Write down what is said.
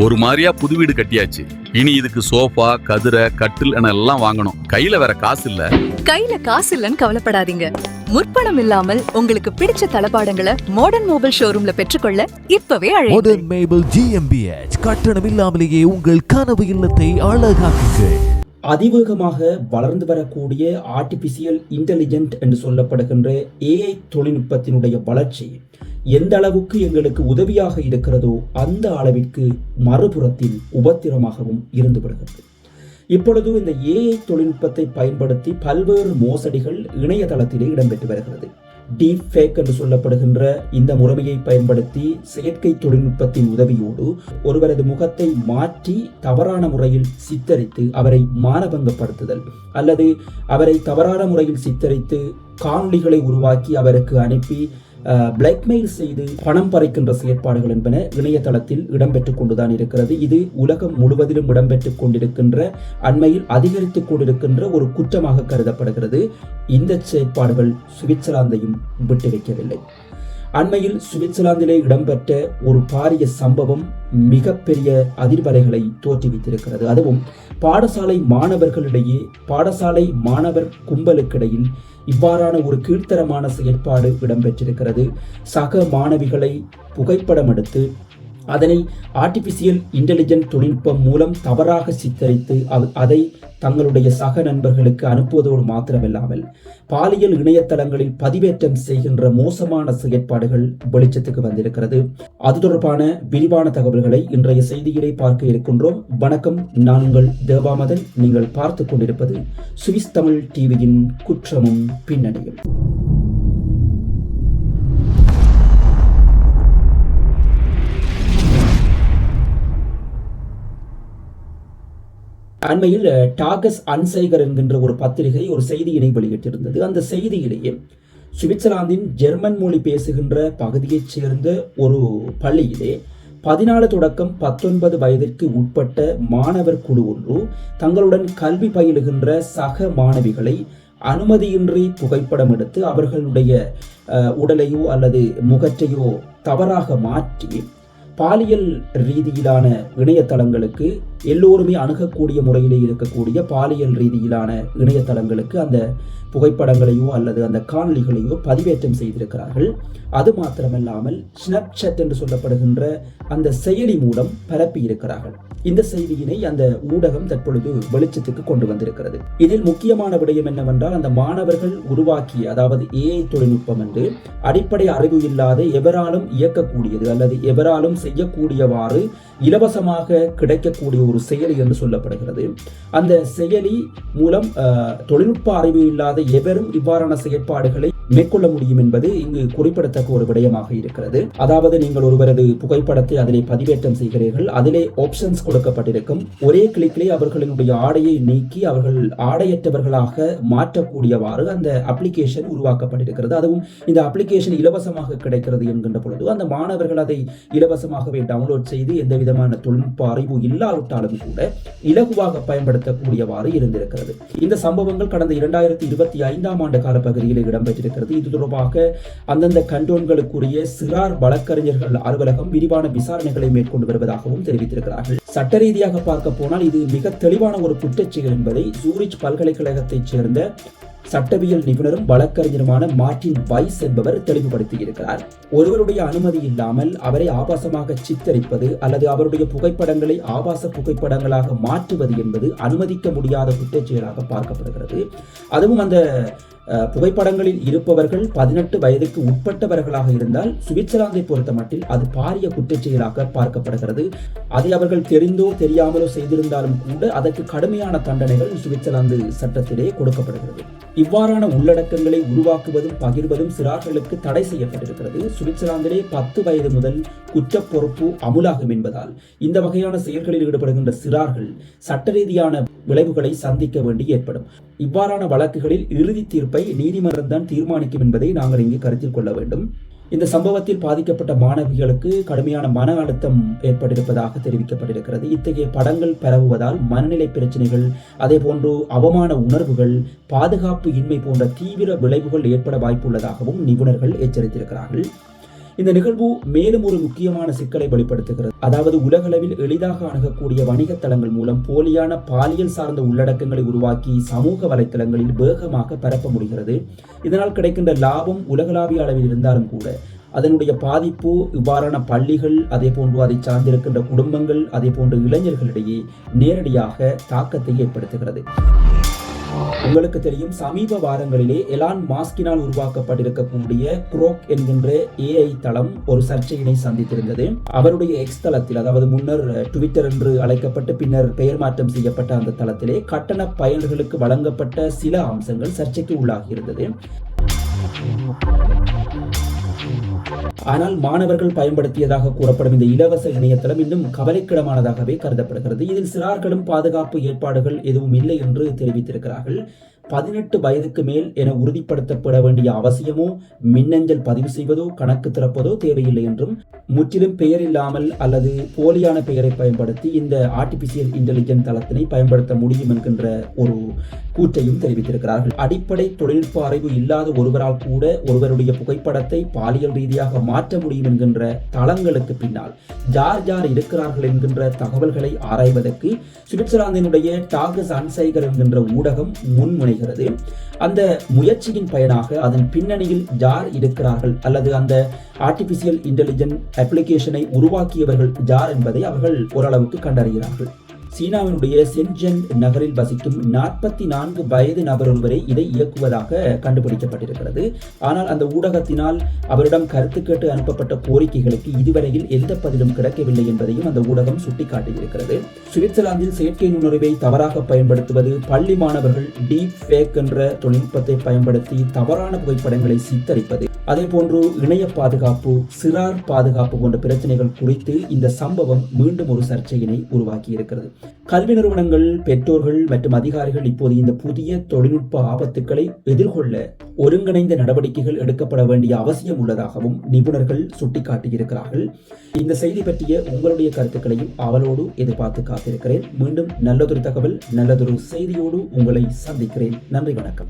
ஒரு மாதிரியா புது வீடு கட்டியாச்சு. இனி இதுக்கு சோஃபா கதிரை கட்டில் என எல்லாம் வாங்கணும். கையில வேற காசு இல்ல. கையில காசு இல்லைன்னு கவலைப்படாதீங்க. முற்பணம் இல்லாமல் உங்களுக்கு பிடிச்ச தளபாடங்களை மாடர்ன் மொபைல் ஷோரூம்ல பெற்றுக்கொள்ள இப்பவே மாடர்ன் மேபிள் ஜிஎம்பிஎச் கட்டணம் இல்லாமலேயே உங்கள் கனவு இல்லத்தை அழகாக்குங்கள். அதிவேகமாக வளர்ந்து வரக்கூடிய ஆர்டிபிஷியல் இன்டெலிஜென்ட் என்று சொல்லப்படுகின்ற ஏஐ தொழில்நுட்பத்தினுடைய வளர்ச்சி எந்த அளவுக்கு எங்களுக்கு உதவியாக இருக்கிறதோ அந்த அளவிற்கு மறுபுறத்தில் உபத்திரமாகவும் இருந்து வருகிறது இப்பொழுது இந்த ஏஐ தொழில்நுட்பத்தை பயன்படுத்தி பல்வேறு மோசடிகள் இணையதளத்திலே இடம்பெற்று வருகிறது. டீப் ஃபேக் என்று சொல்லப்படுகின்ற இந்த முறைமையை பயன்படுத்தி செயற்கை தொழில்நுட்பத்தின் உதவியோடு ஒருவரது முகத்தை மாற்றி தவறான முறையில் சித்தரித்து அவரை மானபங்கப்படுத்துதல் அல்லது அவரை தவறான முறையில் சித்தரித்து காணொளிகளை உருவாக்கி அவருக்கு அனுப்பி பிளாக்மெயில் செய்து பணம் பறிக்கின்ற செயற்பாடுகள் என்பன இணையதளத்தில் இடம்பெற்றுக் கொண்டுதான் இருக்கிறது. இது உலகம் முழுவதிலும் இடம்பெற்றுக் கொண்டிருக்கின்ற அண்மையில் அதிகரித்துக் கொண்டிருக்கின்ற ஒரு குற்றமாக கருதப்படுகிறது. இந்த செயற்பாடுகள் சுவிட்சர்லாந்தையும் விட்டு வைக்கவில்லை. அண்மையில் சுவிட்சர்லாந்திலே இடம்பெற்ற ஒரு பாரிய சம்பவம் மிகப்பெரிய அதிர்வலைகளை தோற்றுவித்திருக்கிறது. அதுவும் பாடசாலை மாணவர்களிடையே பாடசாலை மாணவர் கும்பலுக்கிடையில் இவ்வாறான ஒரு கீழ்த்தரமான செயற்பாடு இடம்பெற்றிருக்கிறது. சக மாணவிகளை புகைப்படம் எடுத்து அதனை ஆர்டிபிஷியல் இன்டெலிஜென்ட் தொழில்நுட்பம் மூலம் தவறாக சித்தரித்து அதை தங்களுடைய சக நண்பர்களுக்கு அனுப்புவதோடு மாத்திரமில்லாமல் பாலியல் இணையதளங்களில் பதிவேற்றம் செய்கின்ற மோசமான செயற்பாடுகள் வெளிச்சத்துக்கு வந்திருக்கிறது. அது தொடர்பான விரிவான தகவல்களை இன்றைய செய்தியிலே பார்க்க இருக்கின்றோம். வணக்கம். நான் உங்கள் தேவாமதன். நீங்கள் பார்த்து கொண்டிருப்பது சுவிஸ் தமிழ் டிவியின் குற்றமும் பின்னணியும். அண்மையில் டாகஸ் அன்சைகர் என்கின்ற ஒரு பத்திரிகை ஒரு செய்தியினை வெளியிட்டிருந்தது. அந்த செய்தியிலேயே சுவிட்சர்லாந்தின் ஜெர்மன் மொழி பேசுகின்ற பகுதியைச் சேர்ந்த ஒரு பள்ளியிலே பதினாலு தொடக்கம் பத்தொன்பது வயதிற்கு உட்பட்ட மாணவர் குழு ஒன்று தங்களுடன் கல்வி பயிலுகின்ற சக மாணவிகளை அனுமதியின்றி புகைப்படம் எடுத்து அவர்களுடைய உடலையோ அல்லது முகற்றையோ தவறாக மாற்றி பாலியல் ரீதியிலான இணையதளங்களுக்கு எல்லோருமே அணுகக்கூடிய முறையிலே இருக்கக்கூடிய பாலியல் ரீதியிலான இணையதளங்களுக்கு அந்த புகைப்படங்களையோ அல்லது அந்த காணொலிகளையோ பதிவேற்றம் செய்திருக்கிறார்கள். அது மாத்திரமல்லாமல் ஸ்னாப்சாட் என்று சொல்லப்படுகின்ற அந்த செயலி மூலம் பரப்பி இருக்கிறார்கள். இந்த செய்தியினை அந்த ஊடகம் தற்பொழுது வெளிச்சத்துக்கு கொண்டு வந்திருக்கிறது. இதில் முக்கியமான விடயம் என்னவென்றால் அந்த மாணவர்கள் உருவாக்கிய அதாவது ஏஐ தொழில்நுட்பம் என்று அடிப்படை அறிவு இல்லாத எவராலும் இயக்கக்கூடியது அல்லது எவராலும் செய்யக்கூடியவாறு இலவசமாக கிடைக்கக்கூடிய ஒரு செயலி என்று சொல்லப்படுகிறது. அந்த செயலி மூலம் தொழில்நுட்ப அறிவு இல்லாத எவரும் இவ்வாறான செயற்பாடுகளை மேற்கொள்ள முடியும் என்பது இங்கு குறிப்பிடத்தக்க ஒரு விடயமாக இருக்கிறது. அதாவது நீங்கள் ஒருவரது புகைப்படத்தை அதிலே பதிவேற்றம் செய்கிறீர்கள். அதிலே ஆப்ஷன்ஸ் கொடுக்கப்பட்டிருக்கும். ஒரே கிளிக்கிலே அவர்களினுடைய ஆடையை நீக்கி அவர்கள் ஆடையற்றவர்களாக மாற்றக்கூடியவாறு அந்த அப்ளிகேஷன் உருவாக்கப்பட்டிருக்கிறது. அதுவும் இந்த அப்ளிகேஷன் இலவசமாக கிடைக்கிறது என்கின்ற பொழுது அந்த மாணவர்கள் அதை இலவசமாகவே டவுன்லோட் செய்து எந்த விதமான தொழில்நுட்ப அறிவு இல்லாவிட்டாலும் கூட இலகுவாக பயன்படுத்தக்கூடியவாறு இருந்திருக்கிறது. இந்த சம்பவங்கள் கடந்த இரண்டாயிரத்தி இருபத்தி ஐந்தாம் ஆண்டு காலப்பகுதியில் இடம்பெற்றிருக்கிறது. இது தொடர்பாக அந்தந்த கண்டோன்களுக்குரிய சிறார் வழக்கறிஞர்கள் அலுவலகம் விரிவான விசாரணைகளை மேற்கொண்டு வருவதாகவும் தெரிவித்திருக்கிறார்கள். சட்ட ரீதியாக பார்க்க போனால் இது மிக தெளிவான ஒரு குற்றச்செயல் என்பதை சூரிச் பல்கலைக்கழகத்தைச் சேர்ந்த சட்டவியல் நிபுணரும் வழக்கறிஞருமான மார்டின் வைஸ் என்பவர் தெளிவுபடுத்தியிருக்கிறார். ஒருவருடைய அனுமதி இல்லாமல் அவரை ஆபாசமாக சித்தரிப்பது அல்லது அவருடைய புகைப்படங்களை ஆபாச புகைப்படங்களாக மாற்றுவது என்பது அனுமதிக்க முடியாத குற்றச்செயலாக பார்க்கப்படுகிறது. அதுவும் அந்த புகைப்படங்களில் இருப்பவர்கள் பதினெட்டு வயதுக்கு உட்பட்டவர்களாக இருந்தால் சுவிட்சர்லாந்தை பொறுத்த மட்டில் அது பாரிய குற்றச்செயலாக பார்க்கப்படுகிறது. அதை அவர்கள் தெரிந்தோ தெரியாமலோ செய்திருந்தாலும் கூட அதற்கு கடுமையான தண்டனைகள் சுவிட்சர்லாந்து சட்டத்திலே கொடுக்கப்படுகிறது. இவ்வாறான உள்ளடக்கங்களை உருவாக்குவதும் பகிர்வதும் சிறார்களுக்கு தடை செய்யப்பட்டிருக்கிறது. சுவிட்சர்லாந்திலே பத்து வயது முதல் குற்ற பொறுப்பு அமுலாகும் என்பதால் இந்த வகையான செயல்களில் ஈடுபடுகின்ற சிறார்கள் சட்ட ரீதியான விளைவுகளை சந்திக்க வேண்டி ஏற்படும். இவ்வாறான வழக்குகளில் இறுதி தீர்ப்பை நீதிமன்றம் தான் தீர்மானிக்கும் என்பதை நாங்கள் இங்கு கருத்தில் கொள்ள வேண்டும். இந்த சம்பவத்தில் பாதிக்கப்பட்ட மாணவிகளுக்கு கடுமையான மன அழுத்தம் ஏற்பட்டிருப்பதாக தெரிவிக்கப்பட்டிருக்கிறது. இத்தகைய படங்கள் பரவுவதால் மனநிலை பிரச்சனைகள் அதே போன்று அவமான உணர்வுகள் பாதுகாப்பு இன்மை போன்ற தீவிர விளைவுகள் ஏற்பட வாய்ப்புள்ளதாகவும் நிபுணர்கள் எச்சரித்திருக்கிறார்கள். இந்த நிகழ்வு மேலும் ஒரு முக்கியமான சிக்கலை வெளிப்படுத்துகிறது. அதாவது உலகளவில் எளிதாக அணுகக்கூடிய வணிக தளங்கள் மூலம் போலியான பாலியல் சார்ந்த உள்ளடக்கங்களை உருவாக்கி சமூக வலைத்தளங்களில் வேகமாக பரப்ப முடிகிறது. இதனால் கிடைக்கின்ற லாபம் உலகளாவிய அளவில் இருந்தாலும் கூட அதனுடைய பாதிப்பு இவ்வாறான பள்ளிகள் அதே போன்று அதை சார்ந்திருக்கின்ற குடும்பங்கள் அதே போன்ற இளைஞர்களிடையே நேரடியாக தாக்கத்தை ஏற்படுத்துகிறது. உங்களுக்கு தெரியும் சமீப வாரங்களிலே எலான் மாஸ்கினால் உருவாக்கப்பட்டிருக்கக்கூடிய குரோக் என்கின்ற ஏஐ தளம் ஒரு சர்ச்சையினை சந்தித்திருந்தது. அவருடைய எக்ஸ் தளத்தில் அதாவது முன்னர் ட்விட்டர் என்று அழைக்கப்பட்டு பின்னர் பெயர் மாற்றம் செய்யப்பட்ட அந்த தளத்திலே கட்டண பயனர்களுக்கு வழங்கப்பட்ட சில அம்சங்கள் சர்ச்சைக்கு உள்ளாகியிருந்தது. ஆனால் மாணவர்கள் பயன்படுத்தியதாக கூறப்படும் இந்த இலவச இணையதளம் இன்னும் கவலைக்கிடமானதாகவே கருதப்படுகிறது. இதில் சிறார்களும் பாதுகாப்பு ஏற்பாடுகள் எதுவும் இல்லை என்று தெரிவித்திருக்கிறார்கள். பதினெட்டு வயதுக்கு மேல் என உறுதிப்படுத்தப்பட வேண்டிய அவசியமோ மின்னஞ்சல் பதிவு செய்வதோ கணக்கு திறப்பதோ தேவையில்லை என்றும் முற்றிலும் பெயர் இல்லாமல் அல்லது போலியான பெயரை பயன்படுத்தி இந்த ஆர்டிபிஷியல் இன்டெலிஜென்ஸ் தளத்தினை பயன்படுத்த முடியும் என்கின்ற ஒரு கூற்றையும் தெரிவித்திருக்கிறார்கள். அடிப்படை தொழில்நுட்ப அறிவு இல்லாத ஒருவரால் கூட ஒருவருடைய புகைப்படத்தை பாலியல் ரீதியாக மாற்ற முடியும் என்கின்ற தளங்களுக்கு பின்னால் ஜார் ஜார் இருக்கிறார்கள் என்கின்ற தகவல்களை ஆராய்வதற்கு சுவிட்சர்லாந்தினுடைய டாகஸ் அன்சைகர் என்கின்ற ஊடகம் முன்முனை வருகிறது அந்த முயற்சியின் பயனாக அதன் பின்னணியில் ஜார் இருக்கிறார்கள்? அல்லது அந்த ஆர்டிபிஷியல் இன்டெலிஜென்ட் அப்ளிகேஷனை உருவாக்கியவர்கள் ஜார் என்பதை அவர்கள் ஓரளவுக்கு கண்டறிகிறார்கள். சீனாவினுடைய சென்ஜென் நகரில் வசிக்கும் நாற்பத்தி நான்கு வயது நபர் ஒருவரை இதை இயக்குவதாக கண்டுபிடிக்கப்பட்டிருக்கிறது. ஆனால் அந்த ஊடகத்தினால் அவரிடம் கருத்து கேட்டு அனுப்பப்பட்ட கோரிக்கைகளுக்கு இதுவரையில் எந்த பதிலும் கிடைக்கவில்லை என்பதையும் அந்த ஊடகம் சுட்டிக்காட்டியிருக்கிறது. சுவிட்சர்லாந்தில் செயற்கை நுண்ணறிவை தவறாக பயன்படுத்துவது பள்ளி மாணவர்கள் டீப் ஃபேக் என்ற தொழில்நுட்பத்தை பயன்படுத்தி தவறான புகைப்படங்களை சித்தரிப்பது அதே போன்று இணைய பாதுகாப்பு சிறார் பாதுகாப்பு போன்ற பிரச்சனைகள் குறித்து இந்த சம்பவம் மீண்டும் ஒரு சர்ச்சையினை உருவாக்கி இருக்கிறது கல்வி நிறுவனங்கள் பெற்றோர்கள் மற்றும் அதிகாரிகள் இப்போது இந்த புதிய தொழில்நுட்ப ஆபத்துக்களை எதிர்கொள்ள ஒருங்கிணைந்த நடவடிக்கைகள் எடுக்கப்பட வேண்டிய அவசியம் உள்ளதாகவும் நிபுணர்கள் சுட்டிக்காட்டியிருக்கிறார்கள். இந்த செய்தி பற்றிய உங்களுடைய கருத்துக்களையும் அவளோடு எதிர்பார்த்து காத்திருக்கிறேன். மீண்டும் நல்லதொரு தகவல் நல்லதொரு செய்தியோடு உங்களை சந்திக்கிறேன். நன்றி வணக்கம்.